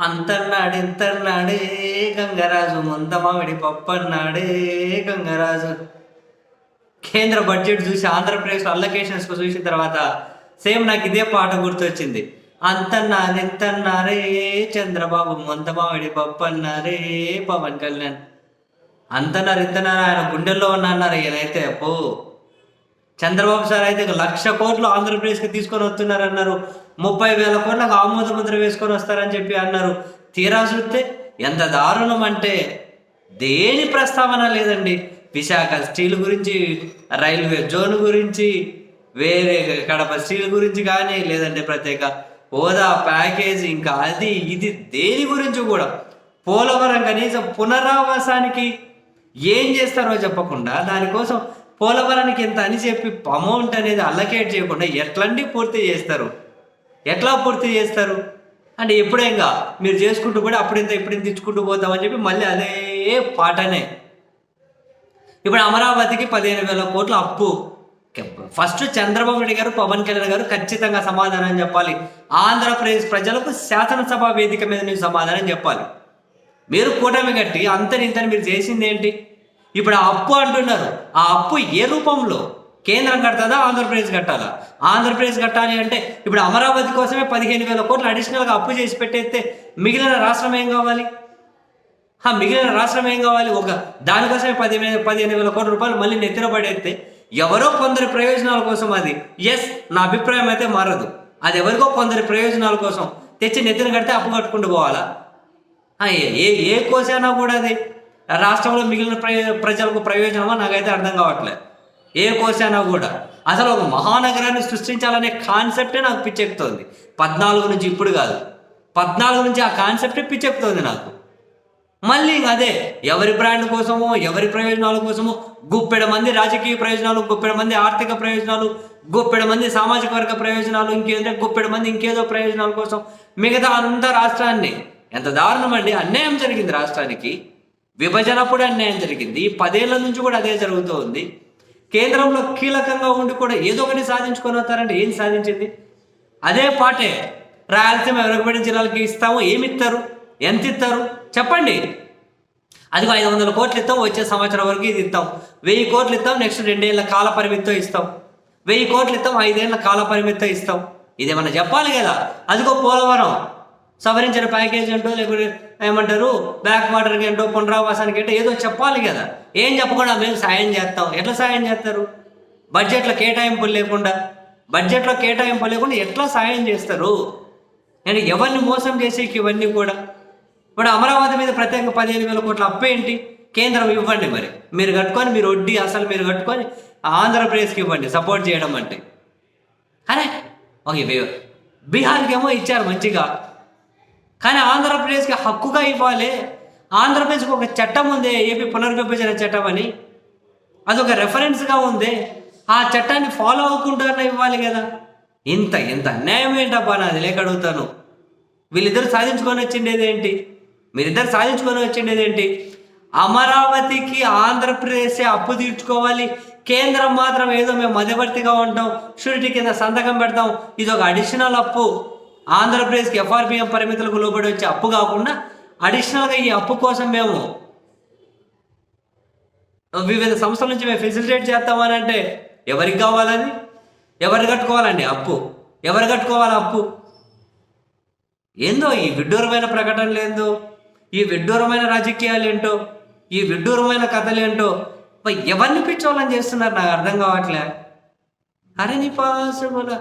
అంతన్నాడు ఇంతన్నాడే గంగరాజు ముంత పప్పన్నాడే గంగరాజు. కేంద్ర బడ్జెట్ చూసి ఆంధ్రప్రదేశ్ అల్లకేషన్స్ చూసిన తర్వాత సేమ్ నాకు ఇదే పాట గుర్తొచ్చింది. అంతన్నారు ఇంతన్నారే చంద్రబాబు ముంత పప్పన్నారే పవన్ కళ్యాణ్. అంతన్నారు ఇంతన్నారు ఆయన గుండెల్లో ఉన్నారు ఈయనైతే అప్పు చంద్రబాబు సార్ అయితే లక్ష కోట్లు ఆంధ్రప్రదేశ్కి తీసుకొని వస్తున్నారు అన్నారు ముప్పై వేల కోట్లకు ఆమోద ముద్ర వేసుకొని వస్తారని చెప్పి అన్నారు. తీరా చూస్తే ఎంత దారుణం అంటే దేని ప్రస్తావన లేదండి. విశాఖ స్టీల్ గురించి రైల్వే జోన్ గురించి వేరే కడప స్టీల్ గురించి కానీ లేదంటే ప్రత్యేక. హోదా ప్యాకేజ్ ఇంకా అది ఇది దేని గురించి కూడా పోలవరం కనీసం పునరావాసానికి ఏం చేస్తారో చెప్పకుండా దానికోసం పోలవరానికి ఎంత అని చెప్పి అమౌంట్ అనేది అల్లకేట్ చేయకుండా ఎట్లండి పూర్తి చేస్తారు? ఎట్లా పూర్తి చేస్తారు? అంటే ఎప్పుడేగా మీరు చేసుకుంటూ కూడా అప్పుడింత ఇప్పుడింత ఇచ్చుకుంటూ పోతామని చెప్పి మళ్ళీ అదే పాటనే. ఇప్పుడు అమరావతికి పదిహేను వేల కోట్ల అప్పు. ఫస్ట్ చంద్రబాబు నాయుడు గారు పవన్ కళ్యాణ్ గారు ఖచ్చితంగా సమాధానం చెప్పాలి. ఆంధ్రప్రదేశ్ ప్రజలకు శాసనసభ వేదిక మీద మీరు సమాధానం చెప్పాలి. మీరు కూటమి కట్టి అంతని ఇంతని మీరు చేసింది ఏంటి? ఇప్పుడు ఆ అప్పు అంటున్నారు. ఆ అప్పు ఏ రూపంలో? కేంద్రం కడతాదా ఆంధ్రప్రదేశ్ కట్టాలా? ఆంధ్రప్రదేశ్ కట్టాలి అంటే ఇప్పుడు అమరావతి కోసమే పదిహేను వేల కోట్లు అడిషనల్గా అప్పు చేసి పెట్టేస్తే మిగిలిన రాష్ట్రం ఏం కావాలి? ఆ మిగిలిన రాష్ట్రం ఏం కావాలి? ఒక దానికోసమే పదిహేను పదిహేను వేల కోట్ల రూపాయలు మళ్ళీ నెత్తిన పడేస్తే ఎవరో కొందరి ప్రయోజనాల కోసం అది. ఎస్ నా అభిప్రాయం అయితే మారదు. అది ఎవరికో కొందరి ప్రయోజనాల కోసం తెచ్చి నెత్తిన కడితే అప్పు కట్టుకుంటూ పోవాలా? ఏ- ఏ కోసైనా కూడా అది. రాష్ట్రంలో మిగిలిన ప్రయో ప్రజలకు ప్రయోజనమా? నాకైతే అర్థం కావట్లేదు ఏ కోసైనా కూడా. అసలు ఒక మహానగరాన్ని సృష్టించాలనే కాన్సెప్టే నాకు పిచ్చెక్కుతోంది. పద్నాలుగు నుంచి ఇప్పుడు కాదు. పద్నాలుగు నుంచి ఆ కాన్సెప్టే పిచ్చెక్కుతోంది నాకు. మళ్ళీ అదే ఎవరి బ్రాండ్ కోసమో ఎవరి ప్రయోజనాల కోసమో గుప్పెడ మంది రాజకీయ ప్రయోజనాలు గుప్పెడ మంది ఆర్థిక ప్రయోజనాలు గుప్పెడ మంది సామాజిక వర్గ ప్రయోజనాలు ఇంకేందంటే గుప్పెడ మంది ఇంకేదో ప్రయోజనాల కోసం. మిగతా అంత రాష్ట్రాన్ని. ఎంత దారుణం అండి. అన్యాయం జరిగింది రాష్ట్రానికి. విభజనప్పుడు అన్యాయం జరిగింది. ఈ పదేళ్ళ నుంచి కూడా అదే జరుగుతూ ఉంది కేంద్రంలో కీలకంగా ఉండి కూడా ఏదో ఒకటి సాధించుకొని వస్తారంటే ఏం సాధించింది? అదే పాటే రాయలసీమ వెనుకబడిన జిల్లాలకి ఇస్తాము ఏమి ఇస్తారు? ఎంత ఇస్తారు? చెప్పండి. అదిగో ఐదు వందల కోట్లు ఇస్తాం వచ్చే సంవత్సరం వరకు ఇది ఇస్తాం. వెయ్యి కోట్లు ఇస్తాం నెక్స్ట్ రెండేళ్ళ కాల పరిమితితో ఇస్తాం. వెయ్యి కోట్లు ఇస్తాం ఐదేళ్ళ కాల పరిమితితో ఇస్తాం. ఇదేమన్నా చెప్పాలి కదా? అదిగో పోలవరం. సవరించిన ప్యాకేజ్ ఏంటో లేకపోతే ఏమంటారు బ్యాక్ వాటర్కి ఏంటో పునరావాసానికి ఏంటో ఏదో చెప్పాలి కదా. ఏం చెప్పకుండా మేము సాయం చేస్తాం. ఎట్లా సాయం చేస్తారు? బడ్జెట్లో కేటాయింపులు లేకుండా. బడ్జెట్లో కేటాయింపులు లేకుండా ఎట్లా సాయం చేస్తారు? నేను ఎవరిని మోసం చేసేకి ఇవన్నీ కూడా. ఇప్పుడు అమరావతి మీద ప్రత్యేక పదిహేను వేల కోట్ల అప్పు ఏంటి? కేంద్రం ఇవ్వండి మరి. మీరు కట్టుకొని మీరు వడ్డీ అసలు మీరు కట్టుకొని ఆంధ్రప్రదేశ్కి ఇవ్వండి సపోర్ట్ చేయడం అంటే. అరే ఓకే బీహార్కి ఏమో ఇచ్చారు మంచిగా. కానీ ఆంధ్రప్రదేశ్కి హక్కుగా ఇవ్వాలి. ఆంధ్రప్రదేశ్కి ఒక చట్టం ఉంది ఏపీ పునర్విభజన చట్టం అని. అదొక రెఫరెన్స్గా ఉంది. ఆ చట్టాన్ని ఫాలో అవ్వకుండా ఇవ్వాలి కదా. ఇంత ఇంత అన్యాయం ఏంటబ్బా నాది లేక అడుగుతాను. వీళ్ళిద్దరు సాధించుకొని వచ్చిండేది ఏంటి? మీరిద్దరు సాధించుకొని వచ్చిండేది ఏంటి? అమరావతికి ఆంధ్రప్రదేశ్ అప్పు తీర్చుకోవాలి. కేంద్రం మాత్రం ఏదో మేము మధ్యవర్తిగా ఉంటాం. షూరిటీ కింద సంతకం పెడతాం. ఇది ఒక అడిషనల్ అప్పు. ఆంధ్రప్రదేశ్కి ఎఫ్ఆర్బిఎం పరిమితులకు లోబడి వచ్చే అప్పు కాకుండా అడిషనల్గా ఈ అప్పు కోసం మేము వివిధ సంస్థల నుంచి మేము ఫెసిలిటేట్ చేస్తామని అంటే ఎవరికి కావాలని? ఎవరు కట్టుకోవాలండి అప్పు? ఎవరు కట్టుకోవాలి అప్పు? ఏందో ఈ విడ్డూరమైన ప్రకటనలు ఏందో? ఈ విడ్డూరమైన రాజకీయాలు ఏంటో? ఈ విడ్డూరమైన కథలు ఏంటో? ఎవరిని పిచ్చోళ్ళని చేస్తున్నారు నాకు అర్థం కావట్లే. అరే నీ పాసుబుల